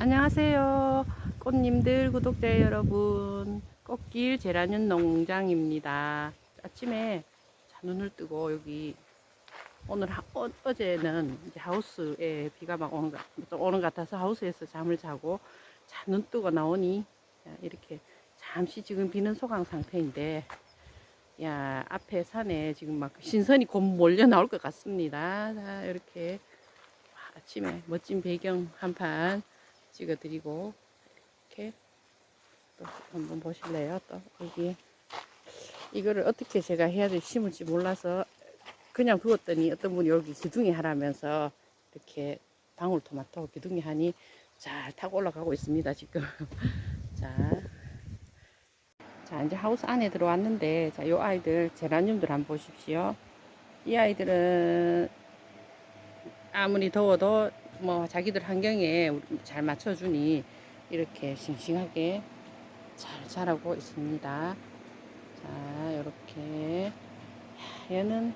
안녕하세요. 꽃님들, 구독자 여러분. 꽃길 제라늄 농장입니다. 아침에 자, 눈을 뜨고 여기 오늘 하, 어, 어제는 이제 하우스에 비가 막 오는, 것- 좀 오는 것 같아서 하우스에서 잠을 자고 자, 눈 뜨고 나오니 자, 이렇게 잠시 지금 비는 소강 상태인데 야 앞에 산에 지금 막 신선이 곧 몰려 나올 것 같습니다. 자, 이렇게 와, 아침에 멋진 배경 한판 찍어드리고 이렇게 또 한번 보실래요? 또 여기 이거를 어떻게 제가 해야 될 심을지 몰라서 그냥 두었더니 어떤 분이 여기 기둥이 하라면서 이렇게 방울토마토 기둥이 하니 잘 타고 올라가고 있습니다 지금. 자, 자 이제 하우스 안에 들어왔는데 자 요 아이들 제라늄들 한번 보십시오. 이 아이들은 아무리 더워도 뭐 자기들 환경에 잘 맞춰주니 이렇게 싱싱하게 잘 자라고 있습니다. 자, 이렇게 얘는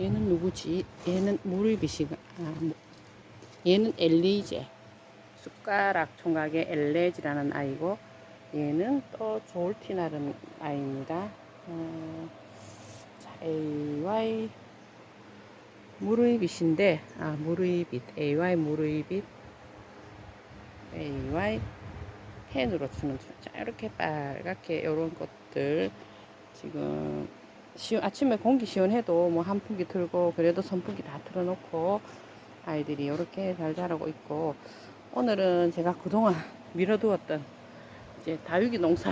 얘는 누구지? 얘는 무르비시가 아, 뭐, 얘는 엘리제 숟가락 총각의 엘레지라는 아이고 얘는 또 졸티나는 아이입니다. 어, 자, AY 무르이빗인데 아 무르이빗 AY 무르이빗 AY 펜으로 주는 줄. 자 이렇게 빨갛게 이런 것들 지금 시원, 아침에 공기 시원해도 뭐 한풍기 틀고 그래도 선풍기 다 틀어놓고 아이들이 이렇게 잘 자라고 있고 오늘은 제가 그동안 밀어두었던 이제 다육이 농사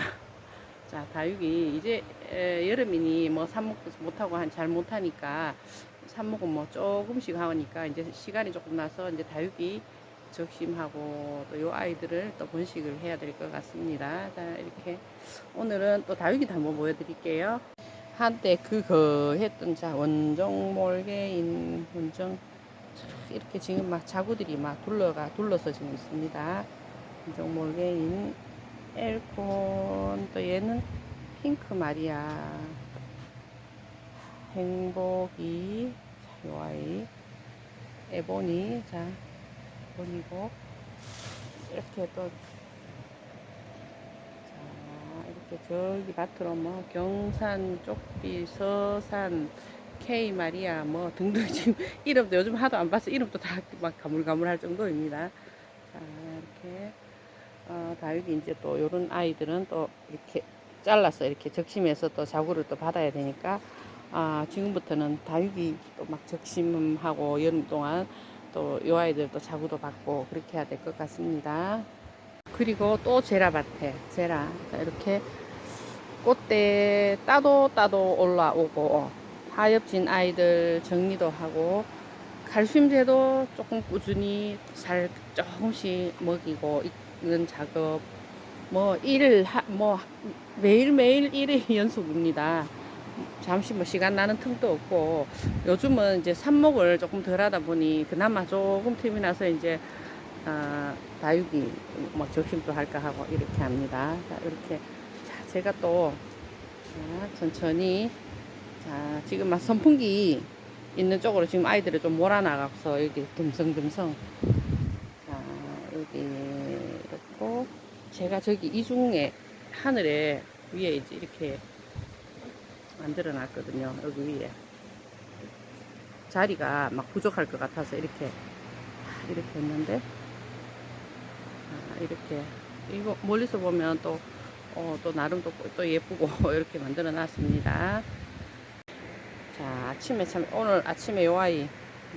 자 다육이 이제 에, 여름이니 뭐 삽목도 못하고 한 잘 못하니까 삽목은 뭐 조금씩 하니까 이제 시간이 조금 나서 이제 다육이 적심하고 또 요 아이들을 또 번식을 해야 될 것 같습니다. 자 이렇게 오늘은 또 다육이도 한번 보여드릴게요. 한때 그거 했던 자 원종 몰개인 원종 이렇게 지금 막 자구들이 막 둘러가 둘러서 지금 있습니다. 원종 몰개인 엘콘 또 얘는 핑크 마리아 행복이 자, 요 아이 에보니 자 에보니고 이렇게 또 자, 이렇게 저기 밭으로 뭐 경산 쪽비 서산 K 마리아 뭐 등등 지금 이름도 요즘 하도 안 봐서 이름도 다 막 가물가물할 정도입니다. 자 이렇게 어, 다육이 이제 또 요런 아이들은 또 이렇게 잘라서 이렇게 적심해서 또 자구를 또 받아야 되니까 아, 지금부터는 다육이 또 막 적심하고 여름 동안 또 요 아이들 또 자구도 받고 그렇게 해야 될 것 같습니다. 그리고 또 제라밭에 제라 자, 이렇게 꽃대 따도 따도 올라오고 하엽진 아이들 정리도 하고 칼슘제도 조금 꾸준히 잘 조금씩 먹이고 있는 작업 뭐 일, 하, 뭐 매일매일 일의 연속입니다. 잠시 뭐 시간 나는 틈도 없고 요즘은 이제 삽목을 조금 덜 하다 보니 그나마 조금 틈이 나서 이제 아, 다육이 뭐 적심도 할까 하고 이렇게 합니다. 자, 이렇게. 자, 제가 또 자, 천천히. 자, 지금 막 선풍기 있는 쪽으로 지금 아이들을 좀 몰아나가서 여기 듬성듬성. 자, 여기 이렇고. 제가 저기 이중에 하늘에 위에 이제 이렇게 만들어 놨거든요. 여기 위에. 자리가 막 부족할 것 같아서 이렇게, 이렇게 했는데, 아, 이렇게. 이거 멀리서 보면 또, 어, 또 나름 또, 또 예쁘고 이렇게 만들어 놨습니다. 자, 아침에 참, 오늘 아침에 요 아이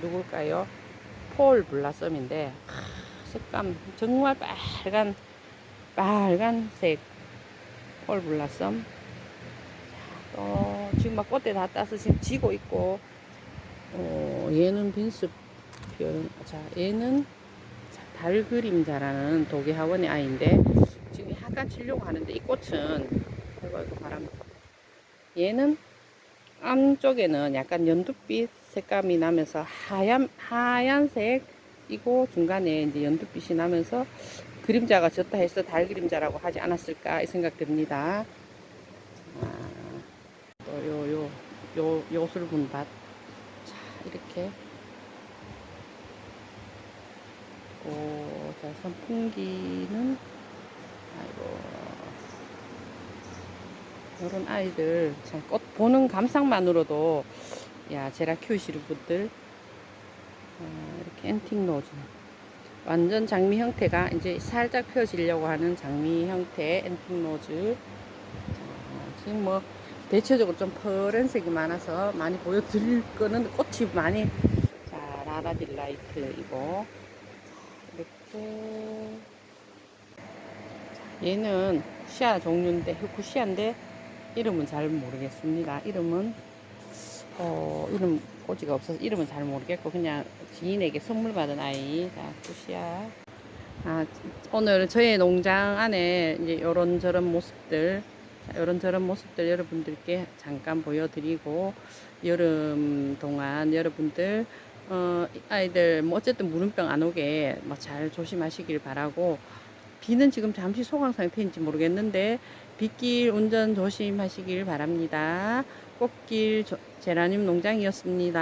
누굴까요? 폴 블라썸인데, 하, 색감 정말 빨간, 빨간색 폴 블라썸. 어, 지금 막 꽃대 다 따서 지금 지고 있고, 어, 얘는 빈스 별, 자, 얘는 자, 달 그림자라는 독일 학원의 아이인데, 지금 약간 치려고 하는데, 이 꽃은, 아이고, 아이고, 바람. 얘는 안쪽에는 약간 연두빛 색감이 나면서 하얀, 하얀색 이고, 중간에 이제 연두빛이 나면서, 그림자가 졌다 해서 달 그림자라고 하지 않았을까, 이 생각 듭니다. 또요요 요 요술분밭 자 이렇게 있고, 자, 선풍기는, 아이고, 이런 아이들, 참, 꽃 보는 감상만으로도, 야, 제라 키우시는 분들, 어, 이렇게 엔틱 노즈. 완전 장미 형태가 이제 살짝 펴지려고 하는 장미 형태 엔틱 노즈. 자, 지금 뭐, 대체적으로 좀 파란색이 많아서 많이 보여드릴 거는 꽃이 많이. 자 라라 딜라이트이고 이렇게 얘는 쿠시아 종류인데 쿠시아인데 이름은 잘 모르겠습니다. 이름은 어 이름 꼬지가 없어서 이름은 잘 모르겠고 그냥 지인에게 선물 받은 아이. 자 쿠시아. 아 오늘 저희 농장 안에 이제 요런 저런 모습들 자, 이런저런 모습들 여러분들께 잠깐 보여드리고 여름 동안 여러분들 어, 아이들 뭐 어쨌든 무름병 안 오게 뭐 잘 조심하시길 바라고 비는 지금 잠시 소강 상태인지 모르겠는데 빗길 운전 조심하시길 바랍니다. 꽃길 조- 제라늄 농장이었습니다.